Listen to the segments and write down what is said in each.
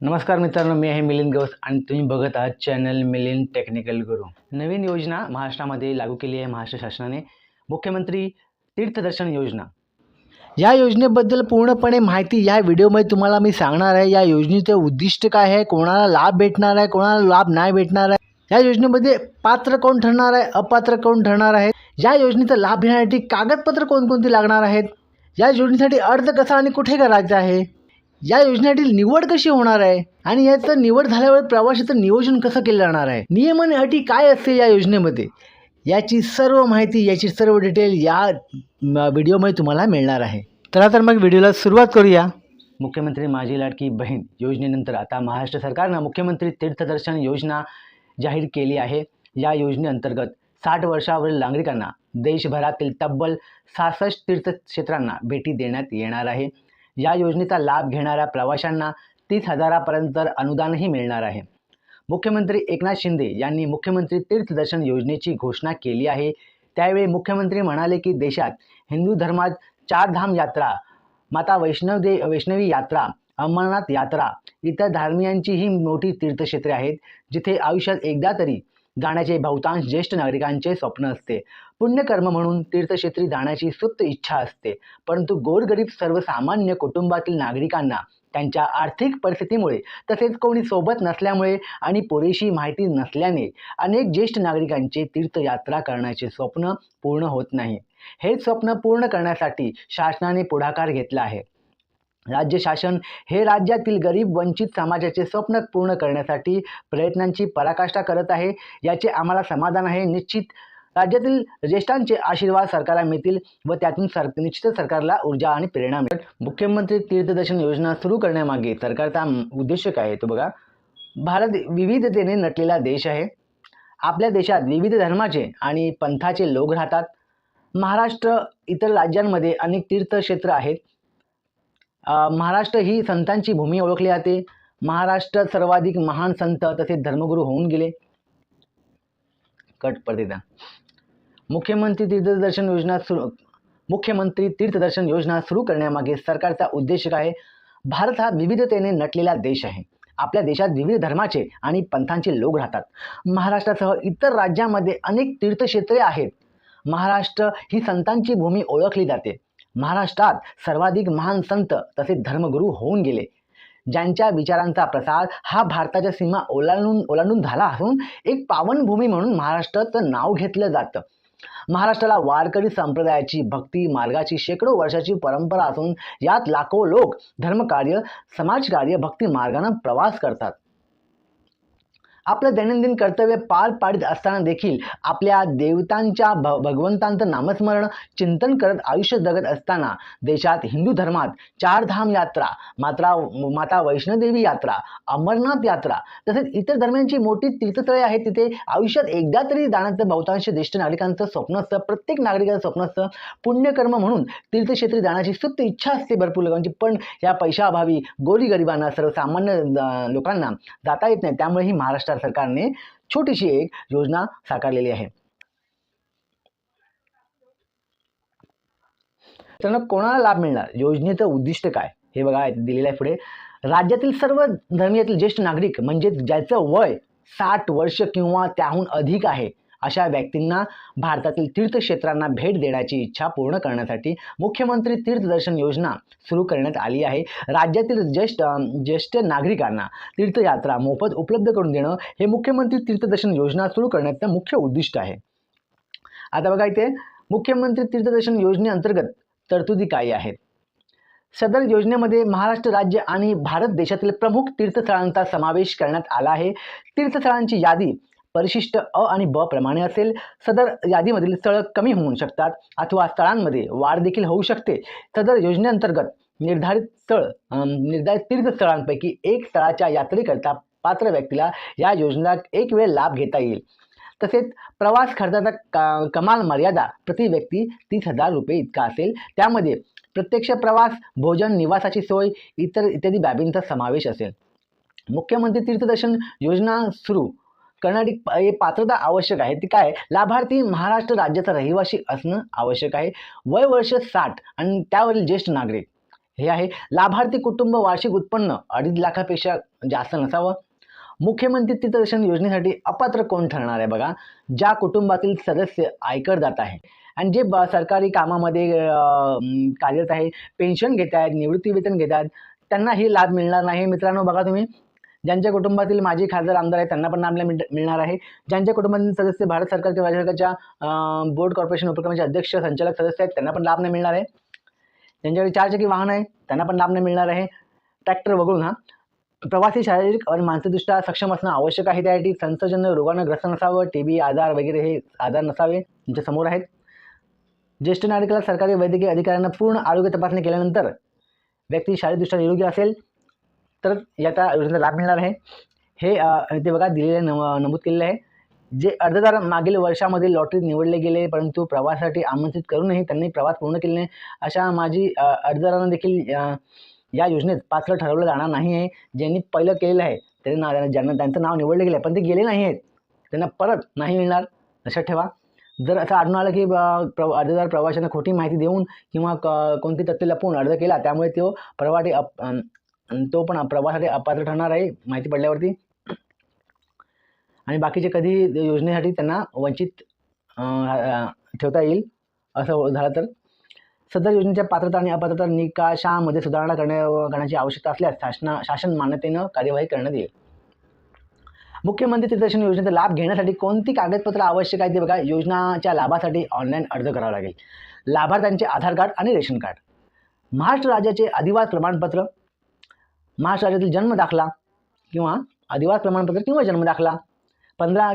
नमस्कार मित्रांनो मी आहे मिलिंद गवस आणि तुम्ही बघत आहात चॅनल मिलिंद टेक्निकल गुरु. नवीन योजना महाराष्ट्रामध्ये लागू केली आहे महाराष्ट्र शासनाने. मुख्यमंत्री तीर्थदर्शन योजना. या योजनेबद्दल पूर्णपणे माहिती या व्हिडिओमध्ये तुम्हाला मी सांगणार आहे. या योजनेचं उद्दिष्ट काय आहे? कोणाला लाभ भेटणार आहे? कोणाला लाभ नाही भेटणार आहे? या योजनेमध्ये पात्र कोण ठरणार आहे? अपात्र कोण ठरणार आहे? या योजनेचा लाभ घेण्यासाठी कागदपत्र कोणकोणती लागणार आहेत? या योजनेसाठी अर्ज कसा आणि कुठे करायचा आहे? या योजनेसाठी निवड कशी होणार आहे? आणि याचं निवड झाल्यावर प्रवासाचं नियोजन कसं केलं जाणार आहे? नियम आणि अटी काय असते या योजनेमध्ये? याची सर्व माहिती याची सर्व डिटेल या व्हिडिओमध्ये तुम्हाला मिळणार आहे. चला तर मग व्हिडिओला सुरुवात करूया. मुख्यमंत्री माझी लाडकी बहीण योजनेनंतर आता महाराष्ट्र सरकारनं मुख्यमंत्री तीर्थदर्शन योजना जाहीर केली आहे. या योजनेअंतर्गत साठ वर्षावरील नागरिकांना देशभरातील तब्बल सहासष्ट तीर्थक्षेत्रांना भेटी देण्यात येणार आहे. या योजनेचा लाभ घेणाऱ्या प्रवाशांना तीस हजारापर्यंत अनुदानही मिळणार आहे. मुख्यमंत्री एकनाथ शिंदे यांनी मुख्यमंत्री तीर्थदर्शन योजनेची घोषणा केली आहे. त्यावेळी मुख्यमंत्री म्हणाले की देशात हिंदू धर्मात चार धाम यात्रा माता वैष्णव दे वैष्णवी यात्रा अमरनाथ यात्रा इतर धार्मियांची ही मोठी तीर्थक्षेत्रे आहेत जिथे आयुष्यात एकदा तरी जाण्याचे बहुतांश ज्येष्ठ नागरिकांचे स्वप्न असते. पुण्यकर्म म्हणून तीर्थक्षेत्री जाण्याची सुप्त इच्छा असते. परंतु गोरगरीब सर्वसामान्य कुटुंबातील नागरिकांना त्यांच्या आर्थिक परिस्थितीमुळे तसेच कोणी सोबत नसल्यामुळे आणि पुरेशी माहिती नसल्याने अनेक ज्येष्ठ नागरिकांचे तीर्थयात्रा करण्याचे स्वप्न पूर्ण होत नाही. हे स्वप्न पूर्ण करण्यासाठी शासनाने पुढाकार घेतला आहे. राज्य शासन हे राज्यातील गरीब वंचित समाजाचे स्वप्न पूर्ण करण्यासाठी प्रयत्नांची पराकाष्ठा करत आहे. याचे आम्हाला समाधान आहे. निश्चित राज्यातील ज्येष्ठांचे आशीर्वाद सरकारला मिळतील व त्यातून सर निश्चितच सरकारला ऊर्जा आणि प्रेरणा मिळेल. मुख्यमंत्री तीर्थदर्शन योजना सुरू करण्यामागे सरकारचा उद्देश काय आहे तो बघा. भारत विविधतेने नटलेला देश आहे. आपल्या देशात विविध धर्माचे आणि पंथाचे लोक राहतात. महाराष्ट्र इतर राज्यांमध्ये अनेक तीर्थक्षेत्र आहेत. महाराष्ट्र ही संतांची भूमी ओळखली जाते. महाराष्ट्र सर्वाधिक महान संत तसेच धर्मगुरू होऊन गेले. कट पडते मुख्यमंत्री तीर्थदर्शन योजना सुरू मुख्यमंत्री तीर्थदर्शन योजना सुरू करण्यामागे सरकारचा उद्देश काय आहे? भारत हा विविधतेने नटलेला देश आहे. आपल्या देशात विविध धर्माचे आणि पंथांचे लोक राहतात. महाराष्ट्रासह इतर राज्यामध्ये अनेक तीर्थक्षेत्रे आहेत. महाराष्ट्र ही संतांची भूमी ओळखली जाते. महाराष्ट्रात सर्वाधिक महान संत तसेच धर्मगुरू होऊन गेले. ज्यांच्या विचारांचा प्रसार हा भारताच्या सीमा ओलांडून ओलांडून झाला असून एक पावनभूमी म्हणून महाराष्ट्राचं नाव घेतलं जातं. महाराष्ट्राला वारकरी संप्रदायाची भक्ती मार्गाची शेकडो वर्षाची परंपरा असून यात लाखो लोक धर्मकार्य समाजकार्य भक्ती मार्गानं प्रवास करतात. आपलं दैनंदिन कर्तव्य पार पाडित असताना देखील आपल्या देवतांच्या भ भगवंतांचं नामस्मरण चिंतन करत आयुष्य जगत असताना देशात हिंदू धर्मात चारधाम यात्रा मात्रा माता वैष्णोदेवी यात्रा अमरनाथ यात्रा तसेच इतर धर्मांची मोठी तीर्थस्थळे आहेत. तिथे आयुष्यात एकदा तरी जाण्याचं बहुतांश ज्येष्ठ नागरिकांचं स्वप्न असतं. प्रत्येक नागरिकाचं स्वप्न असतं पुण्यकर्म म्हणून तीर्थक्षेत्री जाण्याची सुप्त इच्छा असते भरपूर लोकांची. पण या पैशाअभावी गोरीगरिबांना सर्वसामान्य लोकांना जाता येत नाही. त्यामुळे ही महाराष्ट्र सरकारने छोटीशी एक योजना साकारलेली आहे. तर कोणाला लाभ मिळणार? योजनेचं उद्दिष्ट काय? हे बघा दिलेलं आहे पुढे. राज्यातील सर्व धर्मीयातील ज्येष्ठ नागरिक म्हणजे ज्याचं वय साठ वर्ष किंवा त्याहून अधिक आहे अशा व्यक्तींना भारतातील तीर्थक्षेत्रांना भेट देण्याची इच्छा पूर्ण करण्यासाठी मुख्यमंत्री तीर्थदर्शन योजना सुरू करण्यात आली आहे. राज्यातील ज्येष्ठ ज्येष्ठ नागरिकांना तीर्थयात्रा मोफत उपलब्ध करून देणं हे मुख्यमंत्री तीर्थदर्शन योजना सुरू करण्याचं मुख्य उद्दिष्ट आहे. आता बघा इथे मुख्यमंत्री तीर्थदर्शन योजनेअंतर्गत तरतुदी काय आहेत? सदर योजनेमध्ये महाराष्ट्र राज्य आणि भारत देशातील प्रमुख तीर्थस्थळांचा समावेश करण्यात आला आहे. तीर्थस्थळांची यादी परिशिष्ट अ आणि ब प्रमाणे असेल सदर यादीमधील स्थळं कमी होऊ शकतात अथवा स्थळांमध्ये वाढ देखील होऊ शकते. सदर योजनेअंतर्गत निर्धारित स्थळ निर्धारित तीर्थस्थळांपैकी एक स्थळाच्या यात्रेकरता पात्र व्यक्तीला या योजनेला एक वेळ लाभ घेता येईल. तसेच प्रवास खर्चाचा का कमाल मर्यादा प्रति व्यक्ती तीस हजार रुपये इतका असेल. त्यामध्ये प्रत्यक्ष प्रवास भोजन निवासाची सोय इतर इत्यादी बाबींचा समावेश असेल. मुख्यमंत्री तीर्थदर्शन योजना सुरू करण्यासाठी हे पात्रता आवश्यक आहे. ती काय? लाभार्थी महाराष्ट्र राज्याचा रहिवासी असणं आवश्यक आहे. वय वर्ष साठ आणि त्यावरील ज्येष्ठ नागरिक. हे आहे लाभार्थी कुटुंब वार्षिक उत्पन्न अडीच लाखापेक्षा जास्त नसावं. मुख्यमंत्री तीर्थदर्शन योजनेसाठी अपात्र कोण ठरणार आहे बघा? ज्या कुटुंबातील सदस्य आयकरदाता आहे. आणि जे ब सरकारी कामामध्ये कार्यरत आहे पेन्शन घेत आहेत निवृत्ती वेतन घेत आहेत त्यांना हे लाभ मिळणार नाही. मित्रांनो बघा तुम्ही. ज्यांच्या कुटुंबातील माजी खासदार आमदार आहेत त्यांना पण लाभ मिळ- मिळणार आहे. ज्यांच्या कुटुंबातील सदस्य भारत सरकार किंवा राज्य सरकारच्या बोर्ड कॉर्पोरेशन उपक्रमाचे अध्यक्ष संचालक सदस्य आहेत त्यांना पण लाभ नाही मिळणार आहे. ज्यांच्याकडे चारचाकी वाहन आहे त्यांना पण लाभ नाही मिळणार आहे. ट्रॅक्टर वगळून हा. प्रवासी शारीरिक आणि मानसिकदृष्ट्या सक्षम असणं आवश्यक आहे त्यासाठी संसर्जन्य रोगानं ग्रस्त नसावं टी बी आजार वगैरे हे आजार नसावे तुमच्यासमोर आहेत. ज्येष्ठ नागरिकाला सरकारी वैद्यकीय अधिकाऱ्यांना पूर्ण आरोग्य तपासणी केल्यानंतर व्यक्ती शारीरिकदृष्ट्या निरोगी असेल. तर याचा योजनेचा लाभ मिळणार आहे. हे ते बघा दिलेले नम नमूद केलेलं आहे. जे अर्जदार मागील वर्षामध्ये लॉटरीत निवडले गेले परंतु प्रवासासाठी आमंत्रित करूनही त्यांनी प्रवास पूर्ण केले नाही. अशा माझी अर्जदारांना देखील या योजनेत पात्र ठरवलं जाणार नाही आहे. ज्यांनी पहिलं केलेलं आहे त्यांना नाव ज्यांना त्यांचं नाव निवडलं गेलं आहे पण ते गेले नाही आहेत. त्यांना परत नाही मिळणार. लक्षात ठेवा. जर असं आढळून आलं की प्र अर्जदार प्रवाशांना खोटी माहिती देऊन किंवा क कोणती तथ्य लपवून अर्ज केला त्यामुळे तो प्रवाटी अप तो पण प्रवासासाठी अपात्र ठरणार आहे माहिती पडल्यावरती. आणि बाकीचे कधी योजनेसाठी त्यांना वंचित ठेवता येईल असं झालं तर. सदर योजनेच्या पात्रता आणि अपात्रता निकाषामध्ये सुधारणा करण्या करण्याची आवश्यकता असल्यास शासना शासन मान्यतेनं कार्यवाही करण्यात येईल. मुख्यमंत्री तीर्थदर्शन योजनेचा लाभ घेण्यासाठी कोणती कागदपत्र आवश्यक आहे ते बघा. योजनाच्या लाभासाठी ऑनलाईन अर्ज करावा लागेल. लाभार्थ्यांचे आधार कार्ड आणि रेशन कार्ड. महाराष्ट्र राज्याचे अधिवास प्रमाणपत्र महाराष्ट्र राज्यातील जन्म दाखला किंवा अधिवास प्रमाणपत्र किंवा जन्म दाखला. पंधरा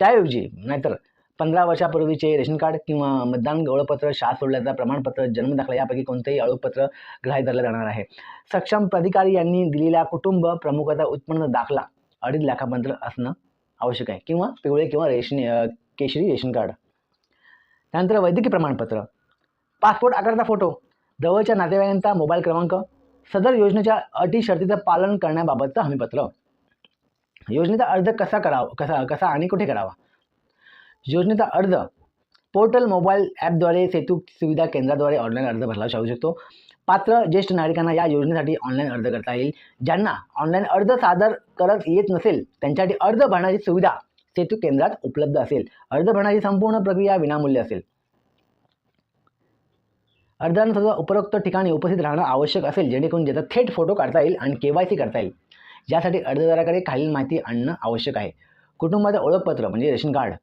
त्याऐवजी नाहीतर पंधरा वर्षापूर्वीचे रेशन कार्ड किंवा मतदान ओळखपत्र शाळा सोडल्याचा प्रमाणपत्र जन्म दाखला यापैकी कोणतेही ओळखपत्र ग्राह्य धरलं जाणार आहे. सक्षम प्राधिकारी यांनी दिलेल्या कुटुंब प्रमुखाचा उत्पन्न दाखला अडीच लाखापर्यंत असणं आवश्यक आहे. किंवा पिवळे किंवा रेशन केशरी रेशन कार्ड. त्यानंतर वैद्यकीय प्रमाणपत्र. पासपोर्ट आकाराचा फोटो. जवळच्या नातेवाईकांचा मोबाईल क्रमांक. सदर योजनेच्या अटी शर्तीचं पालन करण्याबाबतचं हमीपत्र योजनेचा अर्ज कसा करावा? कसा कसा आणि कुठे करावा? योजनेचा अर्ज पोर्टल मोबाईल ॲपद्वारे सेतू सुविधा केंद्राद्वारे ऑनलाईन अर्ज भरला जाऊ शकतो. पात्र ज्येष्ठ नागरिकांना या योजनेसाठी ऑनलाईन अर्ज करता येईल. ज्यांना ऑनलाईन अर्ज सादर करत येत नसेल त्यांच्यासाठी अर्ज भरण्याची सुविधा सेतू केंद्रात उपलब्ध असेल. अर्ज भरण्याची संपूर्ण प्रक्रिया विनामूल्य असेल. अर्जदारांना उपरोक्त ठिकाणी उपस्थित राहणं आवश्यक असेल जेणेकरून ज्याचा थेट फोटो काढता येईल आणि के वाय सी करता येईल. यासाठी अर्जदाराकडे खालील माहिती आणणं आवश्यक आहे. कुटुंबाचं ओळखपत्र म्हणजे रेशन कार्ड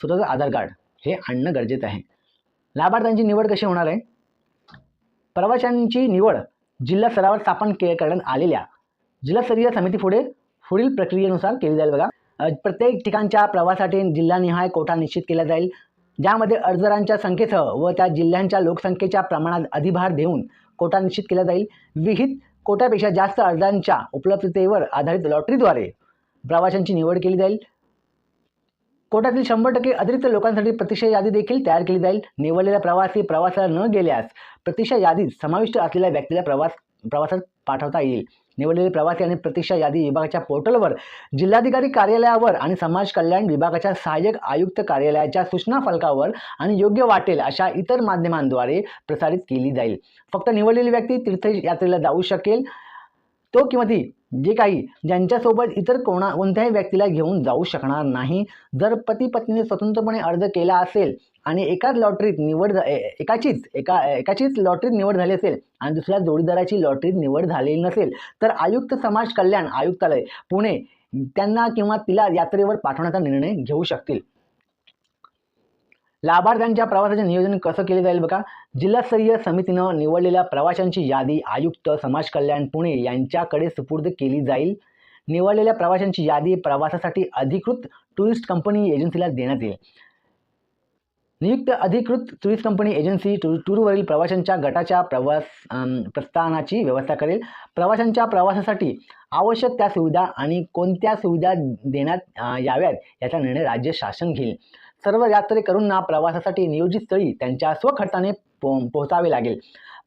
स्वतःचं आधार कार्ड हे आणणं गरजेचं आहे. लाभार्थ्यांची निवड कशी होणार आहे? प्रवाशांची निवड जिल्हा स्तरावर स्थापन के करण्यात आलेल्या जिल्हास्तरीय समितीपुढे पुढील प्रक्रियेनुसार केली जाईल बघा. प्रत्येक ठिकाणच्या प्रवासासाठी जिल्हानिहाय कोटा निश्चित केला जाईल. ज्यामध्ये अर्जदारांच्या संख्येसह व त्या जिल्ह्यांच्या लोकसंख्येच्या प्रमाणात अधिभार देऊन कोटा निश्चित केला जाईल. विहित कोट्यापेक्षा जास्त अर्जांच्या उपलब्धतेवर आधारित लॉटरीद्वारे प्रवाशांची निवड केली जाईल. कोट्यातील शंभर टक्के अतिरिक्त लोकांसाठी प्रतीक्षा यादी देखील तयार केली जाईल. निवडलेल्या प्रवासी प्रवासाला न गेल्यास प्रतीक्षा यादीत समाविष्ट असलेल्या व्यक्तीला प्रवास प्रवासात पाठवता येईल. निवडलेले प्रवासी आणि प्रतीक्षा यादी विभागाच्या पोर्टलवर जिल्हाधिकारी कार्यालयावर आणि समाज कल्याण विभागाच्या सहाय्यक आयुक्त कार्यालयाच्या सूचना फलकावर आणि योग्य वाटेल अशा इतर माध्यमांद्वारे प्रसारित केली जाईल. फक्त निवडलेली व्यक्ती तीर्थयात्रेला जाऊ शकेल. तो किंवा ती जे काही ज्यांच्यासोबत इतर कोणा कोणत्याही व्यक्तीला घेऊन जाऊ शकणार नाही. जर पती पत्नीने स्वतंत्रपणे अर्ज केला असेल आणि एकाच लॉटरीत निवड झा- ए- एकाचीच एका एकाचीच लॉटरीत निवड झाली असेल आणि दुसऱ्या जोडीदाराची लॉटरीत निवड झालेली नसेल तर आयुक्त समाज कल्याण आयुक्तालय पुणे त्यांना किंवा तिला यात्रेवर पाठवण्याचा निर्णय घेऊ शकतील. लाभार्थ्यांच्या प्रवासाचे नियोजन कसं केले जाईल बघा? जिल्हास्तरीय समितीनं निवडलेल्या प्रवाशांची यादी आयुक्त समाज कल्याण पुणे यांच्याकडे सुपूर्द केली जाईल. निवडलेल्या प्रवाशांची यादी प्रवासासाठी अधिकृत टुरिस्ट कंपनी एजन्सीला देण्यात येईल. नियुक्त अधिकृत टुरिस्ट कंपनी एजन्सी टूर टूरवरील प्रवाशांच्या गटाच्या प्रवास प्रस्थानाची व्यवस्था करेल. प्रवाशांच्या प्रवासासाठी आवश्यक त्या सुविधा आणि कोणत्या सुविधा देण्यात याव्यात याचा निर्णय राज्य शासन घेईल. सर्व यात्रेकरूंना प्रवासासाठी नियोजित स्थळी त्यांच्या स्वखर्चाने पो पोहोचावे लागेल.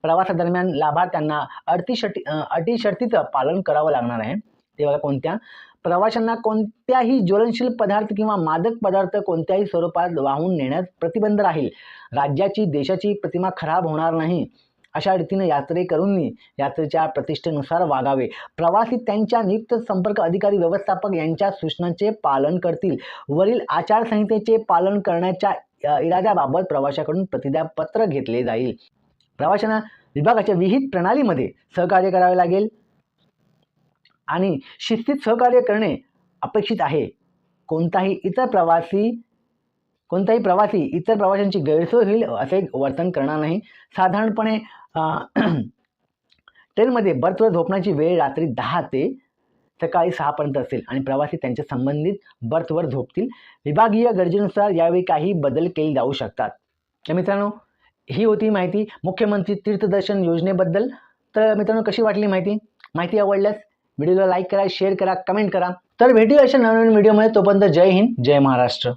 प्रवासादरम्यान लाभार्थ्यांना अटी शर्ती अटी शर्तीचं पालन करावं लागणार आहे. ते बघा कोणत्या? प्रवाशांना कोणत्याही ज्वलनशील पदार्थ किंवा मादक पदार्थ कोणत्याही स्वरूपात वाहून नेण्यास प्रतिबंध राहील. राज्याची देशाची प्रतिमा खराब होणार नाही. अशा रीतीने यात्रेकरूंनी यात्रेच्या प्रतिष्ठेनुसार वागावे. प्रवासी त्यांच्या नियुक्त संपर्क अधिकारी व्यवस्थापक यांच्या सूचनांचे पालन करतील. वरील आचारसंहितेचे पालन करण्याच्या इराद्याबाबत प्रवाशाकडून प्रतिज्ञापत्र घेतले जाईल. प्रवाशांना विभागाच्या विहित प्रणालीमध्ये सहकार्य करावे लागेल आणि शिस्तीत सहकार्य करणे अपेक्षित आहे. कोणताही इतर प्रवासी कोणताही प्रवासी इतर प्रवाशांची गैरसोय होईल असे वर्तन करणार नाही. साधारणपणे ट्रेनमध्ये बर्थवर झोपण्याची वेळ रात्री दहा ते सकाळी सहापर्यंत असेल आणि प्रवासी त्यांच्या संबंधित बर्थवर झोपतील. विभागीय गरजेनुसार यावेळी काही बदल केले जाऊ शकतात. तर मित्रांनो ही होती माहिती. मुख्यमंत्री तीर्थदर्शन योजनेबद्दल. तर मित्रांनो कशी वाटली माहिती? माहिती आवडल्यास व्हिडिओला लाईक करा शेअर करा कमेंट करा. तर भेटूया अशा नवीन व्हिडिओमध्ये तोपर्यंत जय हिंद जय महाराष्ट्र.